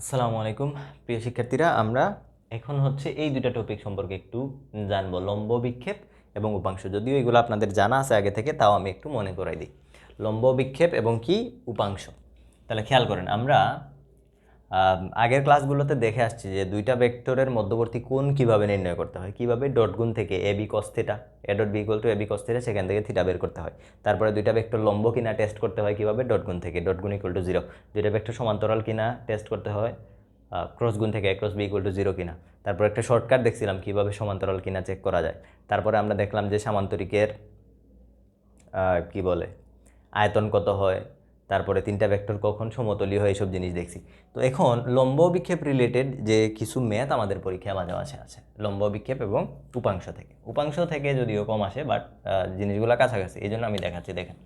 আসসালামু আলাইকুম। প্রিয় শিক্ষার্থীরা আমরা এখন হচ্ছে এই দুটা টপিক সম্পর্কে একটু জানব। লম্ব বিক্ষেপ এবং উপাংশ। যদিও এগুলো আপনাদের জানা আছে আগে থেকে তাও আমি একটু মনে করাই দিই। লম্ব বিক্ষেপ এবং কি? উপাংশ। তাহলে খেয়াল করেন আমরা আম, আগের ক্লাসগুলোতে দেখে আসছি যে দুইটা ভেক্টরের মধ্যবর্তী কোণ কীভাবে নির্ণয় করতে হয়? কীভাবে ডট গুণ থেকে A B A dot B equal to A B cos সেখান থেকে থিটা বের করতে হয়? তারপরে দুইটা ভেক্টর লম্ব কিনা টেস্ট করতে হয় কীভাবে? ডট গুণ থেকে ডট গুণ ইকুয়াল টু জিরো দুইটা ভেক্টর সমান্তরাল কিনা টেস্ট করতে হয়? ক্রস গুণ থেকে cross B equal to zero কিনা? তারপর একটা শর্টকাট দেখছিলাম কীভাবে সমান্তরাল কিনা চেক করা যায়? তারপরে আমরা দেখলাম যে সামান্তরিকের কি বলে, আয়তন কত হয়? তারপরে তিনটা ভেক্টর কখন সমতলীয় হয় এইসব জিনিস দেখছি। তো এখন লম্ব বিক্ষেপ রিলেটেড যে কিছু ম্যাথ আমাদের পরীক্ষায় মাঝে মাঝে আছে, লম্ব বিক্ষেপ এবং উপাংশ থেকে। উপাংশ থেকে যদিও কম আসে বাট জিনিসগুলো কাছাকাছি, এই জন্য আমি দেখাচ্ছি, দেখেন।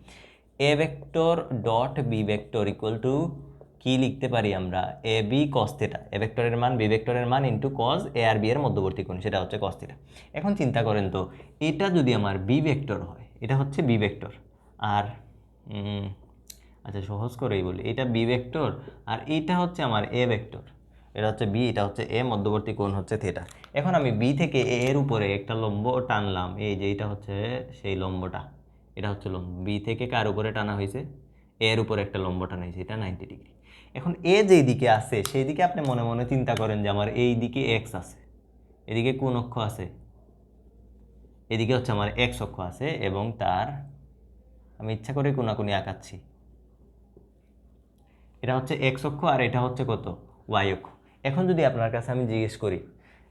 A vector dot B vector equal to কি লিখতে পারি আমরা? এ বি কস থিটা এ ভেক্টরের মান বি ভেক্টরের মান ইন্টু কজ এ আর বি এর মধ্যবর্তী কোণ, সেটা হচ্ছে কস থিটা এখন চিন্তা করেন তো, এটা যদি আমার বি ভেক্টর হয়, এটা হচ্ছে বি ভেক্টর আর আচ্ছা সহজ করেই বলি। এটা বি ভেক্টর আর এইটা হচ্ছে আমার এ ভেক্টর এটা হচ্ছে বি এটা হচ্ছে এ মধ্যবর্তী কোণ হচ্ছে থিটা এখন আমি বি থেকে এ এর উপরে একটা লম্ব টানলাম। এই যে, এটা হচ্ছে সেই লম্বটা। এটা হচ্ছে লম্ব। বি থেকে কার উপরে টানা হয়েছে? এর উপরে একটা লম্ব টানা হয়েছে। এটা নাইনটি ডিগ্রি এখন এ যেই দিকে আছে, সেই দিকে আপনি মনে মনে চিন্তা করেন যে আমার এই দিকে এক্স আছে। এদিকে কোন অক্ষ আছে? এদিকে হচ্ছে আমার এক্স অক্ষ আছে এবং তার, আমি ইচ্ছা করে কোনাকুনি আঁকাচ্ছি। এটা হচ্ছে এক্স অক্ষ আর এটা হচ্ছে কত? ওয়াই অক্ষ। এখন যদি আপনার কাছে আমি জিজ্ঞেস করি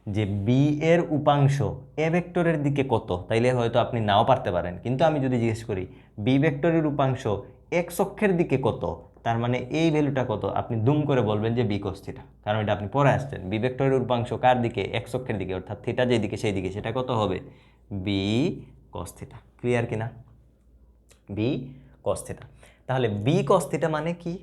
যে বি এর উপাংশ এ ভেক্টরের দিকে কত, তাইলে হয়তো আপনি নাও পারতে পারেন। কিন্তু আমি যদি জিজ্ঞেস করি বি ভেক্টরের উপাংশ এক্স অক্ষের দিকে কত, তার মানে এই ভ্যালুটা কত, আপনি দুম করে বলবেন যে বি কস থিটা কারণ এটা আপনি পরে আসছেন। বি ভেক্টরের উপাংশ কার দিকে? এক্স অক্ষের দিকে, অর্থাৎ থিটা যেদিকে সেই দিকে, সেটা কত হবে? বি কস থিটা ক্লিয়ার কিনা? বি কস থিটা তাহলে বি কস থিটা মানে কি?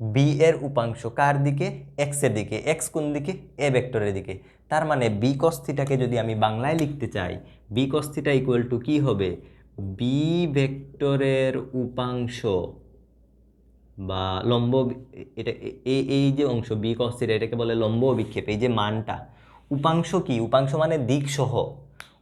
বি এর উপাংশ কার দিকে? এক্সের দিকে। এক্স কোন দিকে? এ ভেক্টরের দিকে। তার মানে বি কস থিটাকে যদি আমি বাংলায় লিখতে চাই B cos theta equal to কি হবে? বি ভেক্টরের উপাংশ বা লম্ব এটা এই এই যে অংশ বি কস থিটা এটাকে বলে লম্ব বিক্ষেপ এই যে মানটা। উপাংশ কি? উপাংশ মানে দিক সহ।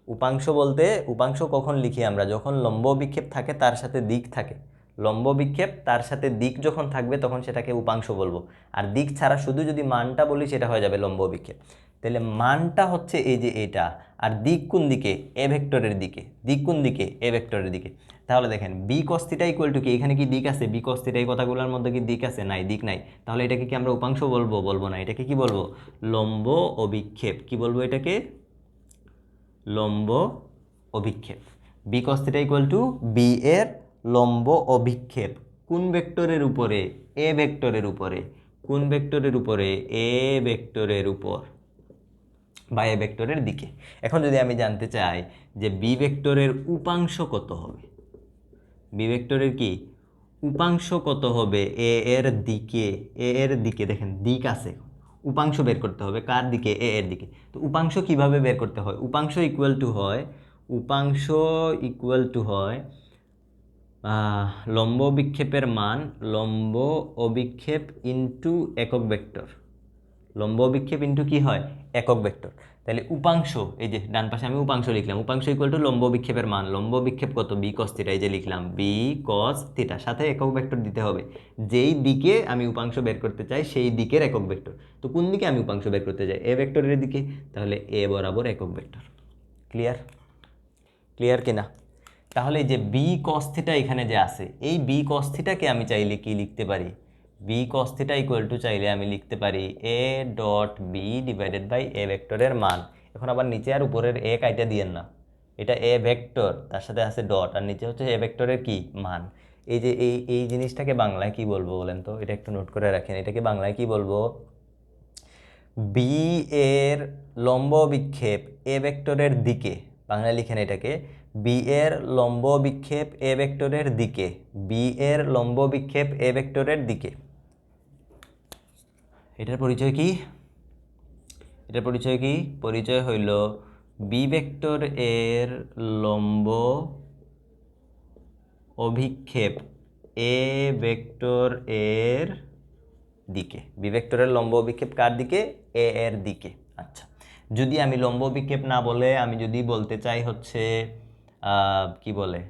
উপাংশ বলতে, উপাংশ কখন লিখি আমরা? যখন লম্ব বিক্ষেপ থাকে, তার সাথে দিক থাকে। লম্ব বিক্ষেপ, তার সাথে দিক যখন থাকবে তখন সেটাকে উপাংশ বলব। আর দিক ছাড়া শুধু যদি মানটা বলি সেটা হয়ে যাবে লম্ব বিক্ষেপ। তাহলে মানটা হচ্ছে এই যে এটা, আর দিক কোন দিকে? এ ভেক্টরের দিকে। দিক কোন দিকে? এ ভেক্টরের দিকে। তাহলে দেখেন, বি কস্তিটা ইকুয়াল টু কি? এখানে কি দিক আছে? বি কস্তিটা এই কথাগুলোর মধ্যে কি দিক আছে? নাই, দিক নাই। তাহলে এটাকে কি আমরা উপাংশ বলব? বলব না। এটাকে কি বলব? লম্ব অভিক্ষেপ। কি বলব এটাকে? লম্ব অভিক্ষেপ। B cos theta equal to B এর লম্ব অভিক্ষেপ কোন ভেক্টরের উপরে? এ ভেক্টরের উপরে। কোন ভেক্টরের উপরে? এ ভেক্টরের উপর। বা এ ভেক্টরের দিকে। এখন যদি আমি জানতে চাই যে বি ভেক্টরের উপাংশ কত হবে? বি ভেক্টরের কি? উপাংশ কত হবে? এ এর দিকে। এ এর দিকে। দেখেন, দিক আছে। উপাংশ বের করতে হবে। কার দিকে? এ এর দিকে। তো উপাংশ কীভাবে বের করতে হয়? উপাংশ ইকুয়াল টু হয়, উপাংশ ইকুয়াল টু হয় লম্ব বিক্ষেপের মান, লম্ব অভিক্ষেপ ইনটু একক ভেক্টর লম্ব বিক্ষেপ ইনটু কি হয়? একক ভেক্টর তাহলে উপাংশ, এই যে ডান পাশে আমি উপাংশ লিখলাম, উপাংশ ইকুয়াল টু লম্ব বিক্ষেপের মান। লম্ব বিক্ষেপ কত? বি কস থিটা এই যে লিখলাম বি কস থিটা সাথে একক ভেক্টর দিতে হবে। যেই দিকে আমি উপাংশ বের করতে চাই, সেই দিকের একক ভেক্টর তো কোন দিকে আমি উপাংশ বের করতে চাই? এ ভেক্টরের দিকে। তাহলে এ বরাবর একক ভেক্টর ক্লিয়ার ক্লিয়ার কিনা? তাহলে যে বি কস্থিটা এখানে যে আছে, এই বি কস্থিটাকে আমি চাইলে কি লিখতে পারি? বি কস্থিটা ইকুয়াল টু চাইলে আমি লিখতে পারি A dot B divided by A ভেক্টরের মান। এখন আবার নিচে আর উপরের এ কাইটা দিয়েন না। এটা এ ভেক্টর তার সাথে আছে ডট আর নিচে হচ্ছে এ ভেক্টরের কি? মান। এই যে এই এই জিনিসটাকে বাংলায় কি বলব বলেন তো? এটা একটু নোট করে রাখেন। এটাকে বাংলায় কি বলব? বি এর লম্ব বিক্ষেপ এ ভেক্টরের দিকে। বাংলায় লিখেন এটাকে। বি এর লম্ব বিক্ষেপ এ ভেক্টরের দিকে, বি এর লম্ব বিক্ষেপ এ ভেক্টরের দিকে। এটার পরিচয় কি? এটার পরিচয় কি? পরিচয় হইল বি ভেক্টর এর লম্ব অভিক্ষেপ এ ভেক্টর এর দিকে। বি ভেক্টরের লম্ব অভিক্ষেপ কার দিকে? এ এর দিকে। আচ্ছা যদি আমি লম্ব অভিক্ষেপ না বলে, আমি যদি বলতে চাই হচ্ছে কি বলে?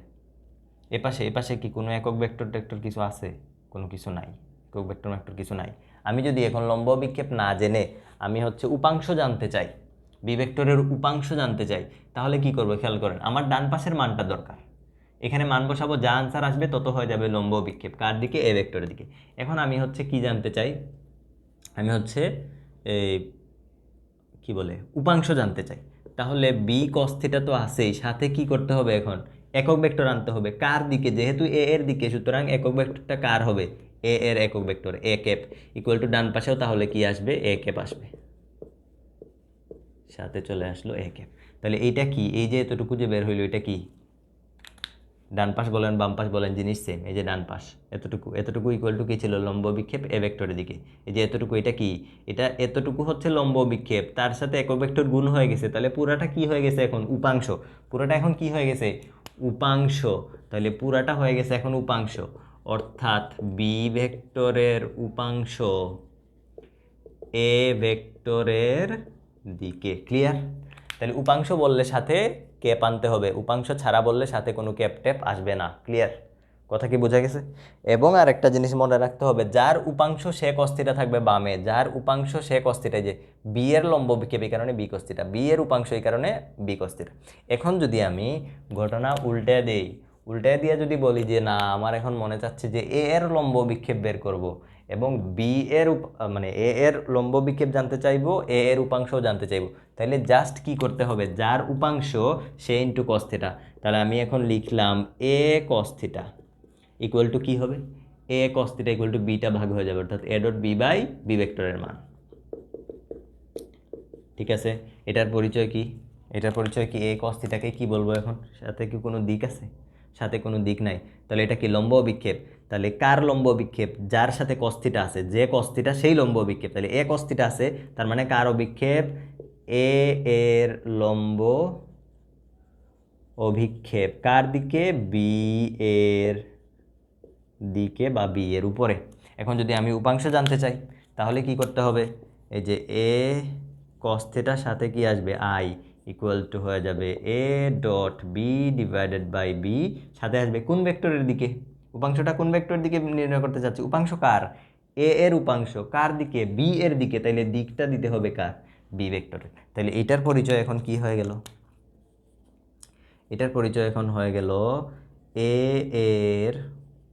এপাশে এপাশে কি কোনো একক ভেক্টর টেক্টর কিছু আছে? কোনো কিছু নাই। একক ভেক্টর ভেক্টর কিছু নাই। আমি যদি এখন লম্ব বিক্ষেপ না জেনে আমি হচ্ছে উপাংশ জানতে চাই বি ভেক্টরের উপাংশ জানতে চাই, তাহলে কি করব খেয়াল করেন? আমার ডান পাশের মানটা দরকার। এখানে মান বসাবো, যা আনসার আসবে তত হয়ে যাবে লম্ব বিক্ষেপ কার দিকে? এ ভেক্টরের দিকে। এখন আমি হচ্ছে কি জানতে চাই? আমি হচ্ছে এই কি বলে? উপাংশ জানতে চাই। তাহলে বি কস্থিটা তো আছেই, সাথে কি করতে হবে এখন? একক ভেক্টর আনতে হবে, কার দিকে? যেহেতু এ এর দিকে, সুতরাং একক ভেক্টরটা কার হবে? এ এর একক vector A cap equal to ডান পাশেও, তাহলে কি আসবে? এ ক্যাপ আসবে। সাথে চলে আসলো এ ক্যাপ তাহলে এইটা কি? এই যে এতটুকু যে বের হইল, এটা কি? ডান পাশ বলেন, বাম পাশ বলেন, জিনিস সেম এই যে ডান পাশ। এতটুকু এতটুকু ইকুয়াল টু কি ছিল? লম্ব বিক্ষেপ এ ভেক্টরের দিকে। এই যে এতটুকু, এটা কি? এটা এতটুকু হচ্ছে লম্ব বিক্ষেপ। তার সাথে একক ভেক্টর গুণ হয়ে গেছে। তাহলে পুরাটা কি হয়ে গেছে এখন? উপাংশ। পুরাটা এখন কি হয়ে গেছে? উপাংশ। তাহলে পুরাটা হয়ে গেছে এখন উপাংশ। অর্থাৎ বি ভেক্টরের উপাংশ এ ভেক্টরের দিকে। ক্লিয়ার তাহলে উপাংশ বললে সাথে ক্যাপ আনতে হবে। উপাংশ ছাড়া বললে সাথে কোনো ক্যাপ ট্যাপ আসবে না। ক্লিয়ার? কথা কি বোঝা গেছে? এবং আর একটা জিনিস মনে রাখতে হবে, যার উপাংশ সে কস্তিটা থাকবে বামে, যার উপাংশ সে কস্তিটা যে বি এর লম্ব বিক্ষেপ এই কারণে বি কস্তিটা বি এর উপাংশ এই কারণে বি কস্তিটা। এখন যদি আমি ঘটনা উল্টে দেই, উল্টে দিয়ে যদি বলি যে না, আমার এখন মনে চাচ্ছে যে এ এর লম্ব বিক্ষেপ বের করব এবং বি এর মানে এ এর লম্ব বিক্ষেপ জানতে চাইব এ এর উপাংশও জানতে চাইব। তাহলে জাস্ট কি করতে হবে? যার উপাংশ সে ইন্টু কস্থিটা তাহলে আমি এখন লিখলাম এ কস্থিটা ইকুয়াল টু কী হবে? এ কস্থিটা ইকুয়াল টু বিটা ভাগ হয়ে যাবে, অর্থাৎ A dot B by B ভেক্টরের মান। ঠিক আছে? এটার পরিচয় কি? এটার পরিচয় কি? এ কস্থিটাকে কি বলব এখন? সাথে কি কোনো দিক আছে? সাথে কোনো দিক নাই। তাহলে এটা কি লম্ব বিক্ষেপ? তাহলে কার লম্ব বিক্ষেপ? যার সাথে কস্থিটা আছে। যে কস্থিটা সেই লম্ব বিক্ষেপ। তাহলে এ কস্থিটা আছে, তার মানে কার অভিক্ষেপ এ এর লম্ব অভিক্ষেপ কার দিকে? বি এর দিকে বা বি এর উপরে। এখন যদি আমি উপাংশ জানতে চাই, তাহলে কি করতে হবে? এই যে এ কস্থেটার সাথে কি আসবে? আই ইকুয়াল টু হয়ে যাবে A dot B divided by B. সাথে আসবে কোন ভেক্টরের দিকে? উপাংশটা কোন ভেক্টরের দিকে নির্ণয় করতে চাচ্ছি উপাংশ কার এ এর উপাংশ কার দিকে বি এর দিকে তাইলে দিকটা দিতে হবে কার বি ভেক্টরের তাহলে এটার পরিচয় এখন কি হয়ে গেল এটার পরিচয় এখন হয়ে গেল এ এর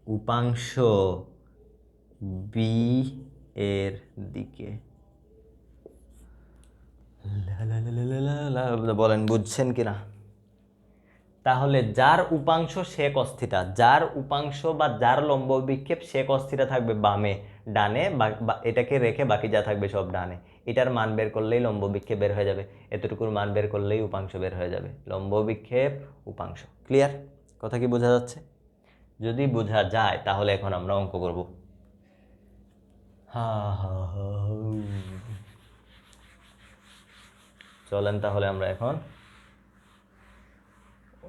উপাংশ বি এর দিকে। বলেন বুঝছেন কিনা তাহলে যার উপাংশ সে কস্থিটা যার উপাংশ বা যার লম্ব বিক্ষেপ সে কস্থিটা থাকবে বামে, ডানে, বা- এটাকে রেখে বাকি যা থাকবে সব ডানে। এটার মান বের করলেই লম্ব বিক্ষেপ বের হয়ে যাবে, এতটুকুর মান বের করলেই উপাংশ বের হয়ে যাবে। লম্ব বিক্ষেপ, উপাংশ। ক্লিয়ার কথা কি বোঝা যাচ্ছে? যদি বোঝা যায়, তাহলে এখন আমরা অঙ্ক করব। চলেন তাহলে আমরা এখন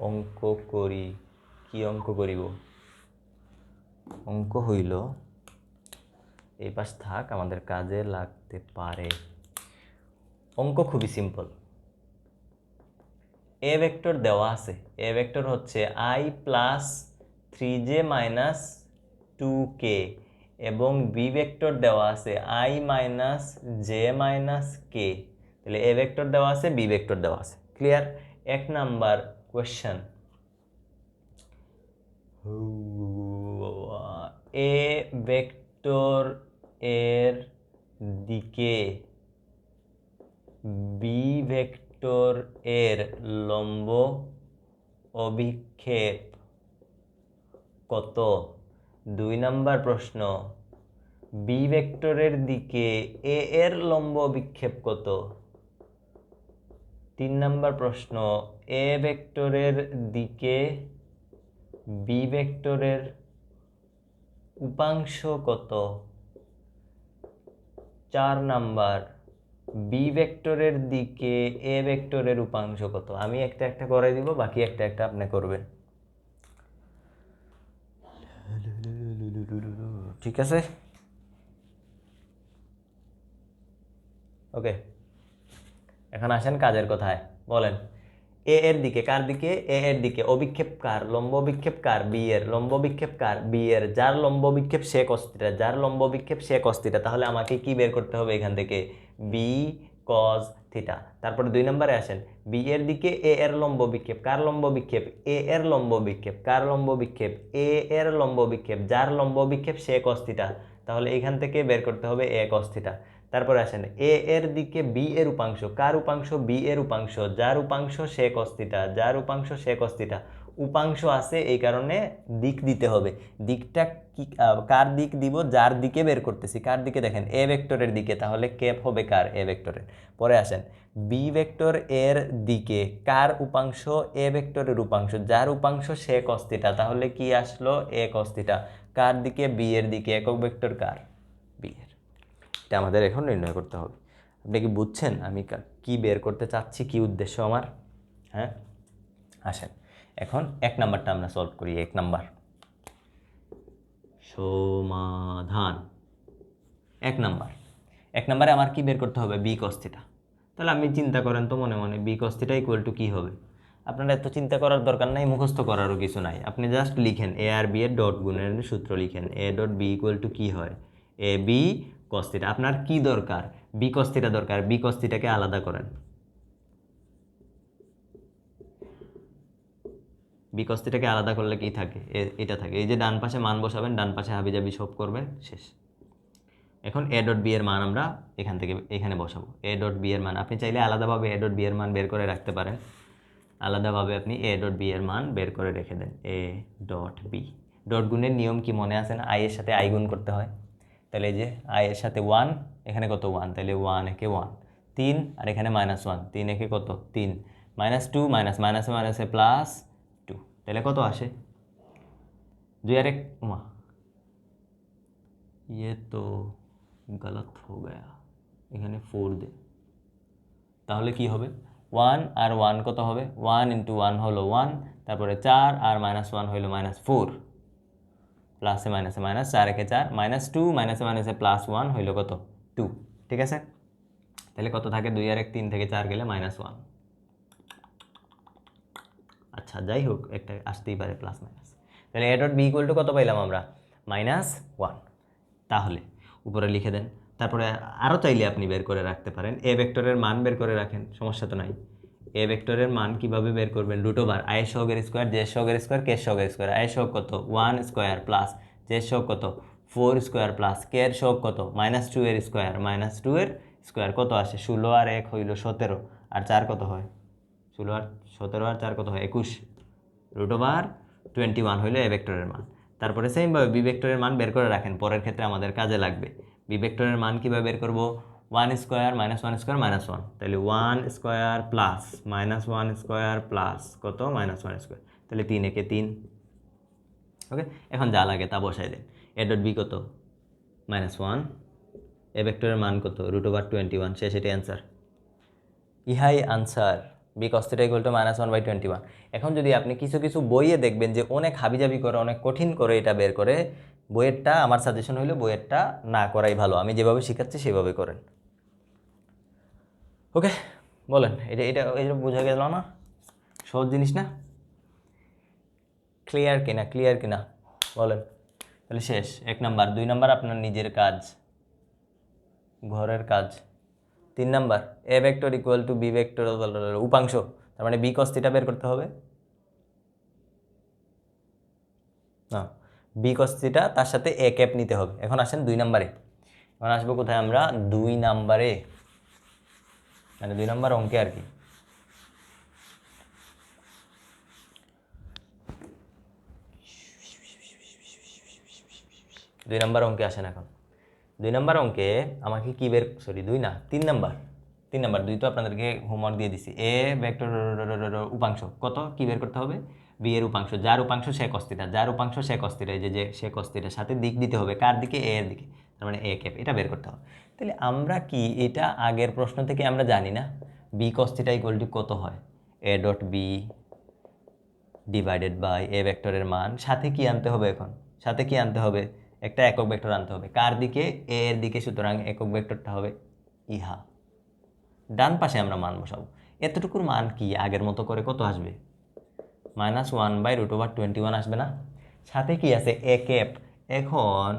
অঙ্ক করি। কি অঙ্ক করিব? অঙ্ক হইল, এই পাশ থাক, আমাদের কাজে লাগতে পারে। অঙ্ক খুবই সিম্পল এ ভেক্টর দেওয়া আছে। এ ভেক্টর হচ্ছে I plus three J minus two K এবং বি ভেক্টর দেওয়া আছে I minus J minus K তাহলে এ ভেক্টর দেওয়া আছে বি ভেক্টর দেওয়া আছে। ক্লিয়ার এক নাম্বার কোয়েশ্চেন এ ভেক্টর এর দিকে বি ভেক্টর এর লম্ব অভিক্ষেপ কত? দুই নাম্বার প্রশ্ন বি ভেক্টরের দিকে এ এর লম্ব অভিক্ষেপ কত? তিন নাম্বার প্রশ্ন, এ ভেক্টরের দিকে বি ভেক্টরের উপাংশ কত? চার নাম্বার, বি ভেক্টরের দিকে এ ভেক্টরের উপাংশ কত? আমি একটা একটা করে দিব, বাকি একটা একটা আপনি করবেন। ঠিক আছে? ওকে। এখন আসেন কাজের কথায়, বলেন। এ এর দিকে, কার দিকে? এ এর দিকে। অভিক্ষেপ কার? লম্ব বিক্ষেপ কার? বি এর। লম্ব বিক্ষেপ কার? বি এর। যার লম্ব বিক্ষেপ সে কস্তিটা যার লম্ব বিক্ষেপ সে কস্তিটা তাহলে আমাকে কি বের করতে হবে এখান থেকে? বি কজ থিটা তারপরে দুই নম্বরে আসেন। বি এর দিকে এ এর লম্ব বিক্ষেপ কার লম্ব বিক্ষেপ এ এর লম্ব বিক্ষেপ কার লম্ব বিক্ষেপ এ এর লম্ব বিক্ষেপ যার লম্ব বিক্ষেপ সে কস্তিটা তাহলে এখান থেকে বের করতে হবে এ কস্তিটা তারপরে আসেন, এ এর দিকে বি এর উপাংশ, কার উপাংশ? বি এর উপাংশ। যার উপাংশ সে কস্তিটা যার উপাংশ সে কস্তিটা উপাংশ আছে এই কারণে দিক দিতে হবে। দিকটা কি কার দিক দিব? যার দিকে বের করতেছি। কার দিকে? দেখেন, এ ভেক্টরের দিকে, তাহলে ক্যাপ হবে কার? এ ভেক্টরের। পরে আসেন, বি ভেক্টর এর দিকে, কার উপাংশ? এ ভেক্টরের উপাংশ। যার উপাংশ সে কস্তিটা তাহলে কি আসলো? এ কস্তিটা কার দিকে? বি এর দিকে। একক ভেক্টর কার? এটা আমাদের এখন নির্ণয় করতে হবে। আপনি কি বুঝছেন আমি কা- কি বের করতে চাচ্ছি, কি উদ্দেশ্য আমার? হ্যাঁ? আসেন। এখন এক নাম্বারটা আমরা সলভ করি, এক নাম্বার। সমাধান। এক নাম্বার। এক নাম্বারে আমার কি বের করতে হবে? বি কস্তিটা তাহলে আপনি চিন্তা করেন তো মনে মনে B cos theta equal to কী হবে? আপনার এত চিন্তা করার দরকার নাই, মুখস্থ করারও কিছু নাই। আপনি জাস্ট লিখেন এ আর বি এর ডট গুণের সূত্র লিখেন A dot B equal to কী হয়? A B cos theta. আপনার কি দরকার? বি কস্তিটা দরকার। বি কস্তিটাকে আলাদা করেন। বিকস্তিটাকে আলাদা করলে কি থাকে? এটা থাকে। এই যে ডান পাশে মান বসাবেন, ডান পাশে হাবিজাবি সব করবেন শেষ। এখন এ ডট বি এর মান আমরা এখান থেকে, এখানে বসাবো। এ ডট বি এর মান, আপনি চাইলে আলাদাভাবে এ ডট বি এর মান বের করে রাখতে পারেন। আলাদাভাবে আপনি এ ডট বি এর মান বের করে রেখে দেন। এ ডট বি ডট গুণের নিয়ম কি মনে আছে না? আই সাথে আই গুণ করতে হয়। তাহলে এই যে আই এর সাথে ওয়ান এখানে কত ওয়ান তাহলে ওয়ান একে ওয়ান তিন আর এখানে মাইনাস ওয়ান তিন একে কত তিন মাইনাস টু মাইনাস মাইনাসে মাইনাসে প্লাস টু তাহলে কত আসে দুই আর এক উমা ये तो गलत हो गया এখানে ফোর দে তাহলে কি হবে ওয়ান আর ওয়ান কত হবে ওয়ান ইন্টু ওয়ান হলো ওয়ান তারপরে চার আর মাইনাস ওয়ান হইলো মাইনাস ফোর প্লাসে মাইনাসে মাইনাস চার একে চার মাইনাস টু মাইনাসে মাইনাসে প্লাস ওয়ান হইল কত? টু ঠিক আছে? তাহলে কত থাকে? দুই আর এক, তিন থেকে চার গেলে মাইনাস ওয়ান আচ্ছা যাই হোক, একটা আসতেই পারে প্লাস মাইনাস তাহলে A dot B equal to কত পাইলাম আমরা? মাইনাস ওয়ান তাহলে, উপরে লিখে দেন। তারপরে আরও চাইলে আপনি বের করে রাখতে পারেন। এ ভেক্টরের মান বের করে রাখেন, সমস্যা তো নাই। এ ভেক্টরের মান কীভাবে বের করবেন? রুট ওভার আই সহগের স্কোয়ার জে সহগের স্কোয়ার কে সহগের স্কোয়ার আই সহগ কত? ওয়ান স্কোয়ার প্লাস জে সহগ কত? ফোর স্কোয়ার প্লাস কে এর সহগ কত? মাইনাস টু এর স্কোয়ার মাইনাস টু এর স্কোয়ার কত আসে? ষোলো আর এক হইল সতেরো। আর চার কত হয়? ষোলো আর সতেরো আর চার কত হয়? একুশ। রুট ওভার টোয়েন্টি ওয়ান হইল এ ভেক্টরের মান। তারপরে সেমভাবে বি ভেক্টরের মান বের করে রাখেন। পরের ক্ষেত্রে আমাদের কাজে লাগবে। বি ভেক্টরের মান কীভাবে বের করব? One square minus one square minus one তাহলে one square plus minus one square plus কত? মাইনাস ওয়ান স্কোয়ার তাহলে তিন একে তিন। ওকে এখন যা লাগে তা বসাই দেন। এ ডট বি কত? মাইনাস ওয়ান এ ভেক্টরের মান কত? রুট ওভার টোয়েন্টি ওয়ান শেষ এটি অ্যান্সার ইহাই answer B cos theta equal to minus one by twenty one এখন যদি আপনি কিছু কিছু বইয়ে দেখবেন যে অনেক হাবিজাবি করে, অনেক কঠিন করে এটা বের করে, বইয়েরটা, আমার সাজেশন হইল বইয়েরটা না করাই ভালো। আমি যেভাবে শেখাচ্ছি সেভাবে করেন। ওকে বলেন, এটা এটা এটা বোঝা গেল না? সহজ জিনিস না? ক্লিয়ার কিনা ক্লিয়ার কিনা? বলেন, তাহলে শেষ। এক নাম্বার, দুই নাম্বার আপনার নিজের কাজ, ঘরের কাজ। তিন number A vector equal to B vector উপাংশ, তার মানে বি কস্তিটা বের করতে হবে। না বি কস্তিটা তার সাথে এ ক্যাপ নিতে হবে। এখন আসেন দুই নাম্বারে। এখন আসব কোথায় আমরা? দুই নাম্বারে। মানে দুই নাম্বার অঙ্কে আর কি দুই নাম্বার অঙ্কে আসেন এখন? দুই নাম্বার অঙ্কে আমাকে কি বের সরি দুই না, তিন নাম্বার তিন নাম্বার দুই তো আপনাদেরকে হোমওয়ার্ক দিয়ে দিছি। এ ভেক্টর উপাংশ, কত? কি বের করতে হবে? বি এর উপাংশ, যার উপাংশ সে কস্তিটা যার উপাংশ সে কস্তিটা এই যে সে কস্তিটা সাথে দিক দিতে হবে। কার দিকে? এ এর দিকে। তার মানে এ ক্যাপ এটা বের করতে হবে। তাহলে আমরা কি, এটা আগের প্রশ্ন থেকে আমরা জানি না বি কস্তিটা ইকুয়াল টু কত হয়? A dot B divided by A ভেক্টরের মান, সাথে কি আনতে হবে এখন? সাথে কি আনতে হবে? একটা একক ভেক্টর আনতে হবে। কার দিকে? এ এর দিকে, সুতরাং একক ভেক্টরটা হবে ইহা। ডান পাশে আমরা মান বসাবো। এতটুকুর মান কি? আগের মতো করে কত আসবে? Minus one by root over twenty one আসবে না? সাথে কি আছে? এ ক্যাপ এখন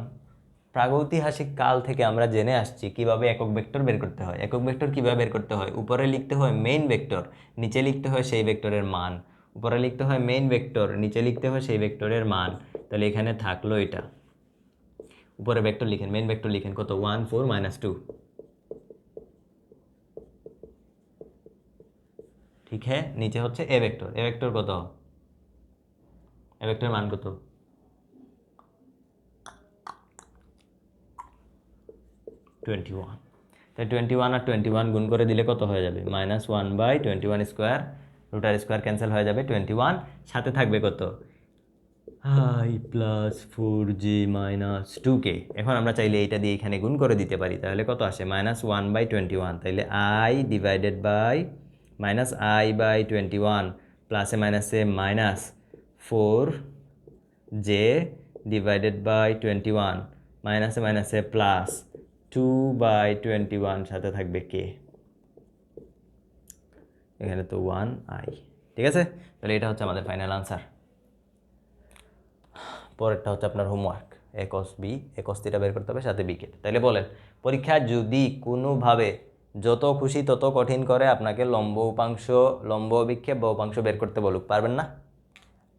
প্রাগৈতিহাসিক কাল থেকে আমরা জেনে আসছি কীভাবে একক ভেক্টর বের করতে হয়। একক ভেক্টর কীভাবে বের করতে হয়? উপরে লিখতে হয় মেইন ভেক্টর নিচে লিখতে হয় সেই ভেক্টরের মান। উপরে লিখতে হয় মেইন ভেক্টর নিচে লিখতে হয় সেই ভেক্টরের মান। তাহলে এখানে থাকল এটা। উপরে ভেক্টর লিখেন মেইন ভেক্টর লিখেন, কত? ওয়ান ফোর মাইনাস টু ঠিক হ্যাঁ? নিচে হচ্ছে এ ভেক্টর এ ভেক্টর কত? এ ভেক্টরের মান কত? টোয়েন্টি ওয়ান তাই টোয়েন্টি ওয়ান আর টোয়েন্টি ওয়ান গুণ করে দিলে কত হয়ে যাবে? Minus one by twenty one square rotor square cancel হয়ে যাবে টোয়েন্টি ওয়ান সাথে থাকবে কত? I plus four G minus two K এখন আমরা চাইলে এইটা দিয়ে এখানে গুণ করে দিতে পারি, তাহলে কত আসে? Minus one by twenty one তাইলে I divided by minus I by twenty one প্লাসে মাইনাসে minus four J divided by twenty one মাইনাসে মাইনাসে plus two by twenty one সাথে থাকবে কে এখানে তো ওয়ান আই ঠিক আছে? তাহলে এটা হচ্ছে আমাদের ফাইনাল আনসার পরেরটা হচ্ছে আপনার হোমওয়ার্ক একস বি একস থিটা বের করতে হবে, সাথে বিকে তাইলে বলেন, পরীক্ষা যদি কোনোভাবে যত খুশি তত কঠিন করে, আপনাকে লম্ব উপাংশ, লম্ব বিক্ষেপ বা উপাংশ বের করতে বলুক, পারবেন না?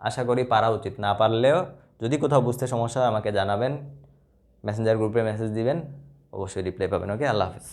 আশা করি পারা উচিত। না পারলেও যদি কোথাও বুঝতে সমস্যা হয়, আমাকে জানাবেন মেসেঞ্জার গ্রুপে মেসেজ দিবেন। অবশ্যই রিপ্লাই পাবেন ওকে আল্লাহ হাফিজ।